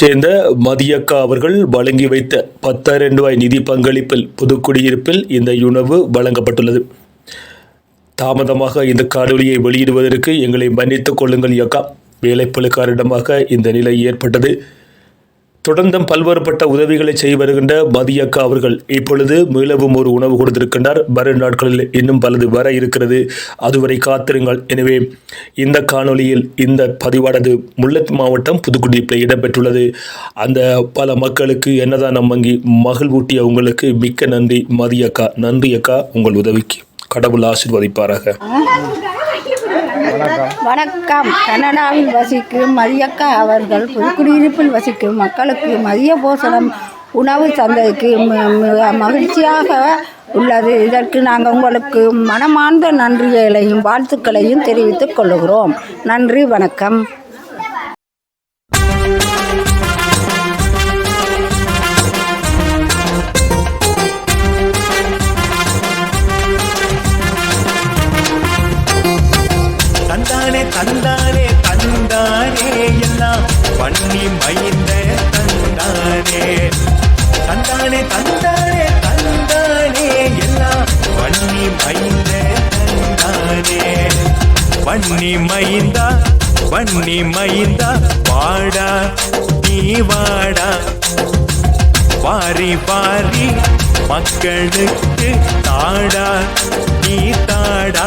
சேர்ந்த மதியக்கா அவர்கள் வழங்கி வைத்த பத்தாயிரம் ரூபாய் நிதி பங்களிப்பில் புதுக்குடியிருப்பில் இந்த உணவு வழங்கப்பட்டுள்ளது. தாமதமாக இந்த காணொலியை வெளியிடுவதற்கு எங்களை மன்னித்துக் கொள்ளுங்கள் யக்கா. வேலைப்பளு காரணமாக இந்த நிலை ஏற்பட்டது. தொடர்ந்தும் பல்வேறுபட்ட உதவிகளை செய்து வருகின்ற மதியக்கா அவர்கள் இப்பொழுது மீளவும் ஒரு உணவு கொடுத்திருக்கின்றார். வரும் நாட்களில் இன்னும் பலது வர இருக்கிறது. அதுவரை காத்திருங்கள். எனவே இந்த காணொலியில் இந்த பதிவானது முல்லைத் மாவட்டம் புதுக்குடிப்பில் இடம்பெற்றுள்ளது. அந்த பல மக்களுக்கு என்னதான் வங்கி மகிழ்வூட்டிய உங்களுக்கு மிக்க நன்றி. மதியக்கா நன்றி அக்கா. உங்கள் உதவிக்கு கடவுள் ஆசிர்வதிப்பாராக. வணக்கம். கனடாவில் வசிக்கும் மதியக்கா அவர்கள் புதுக்குடியிருப்பில் வசிக்கும் மக்களுக்கு மதிய போசனம் உணவு சந்தைக்கு மிக மகிழ்ச்சியாக உள்ளது. இதற்கு நாங்கள் உங்களுக்கு மனமார்ந்த நன்றிகளையும் வாழ்த்துக்களையும் தெரிவித்துக் கொள்கிறோம் நன்றி வணக்கம். தந்தாரே தந்தாரே எல்லாம் பண்ணி மைந்த தந்தானே. தந்தானே தந்தானே தந்தானே எல்லாம் பண்ணி மைந்த தந்தானே. பண்ணி மைந்தா பண்ணி மைந்தா வாடா நீ வாடா. பாரி பாரி மக்களுக்கு தாடா நீ தாடா.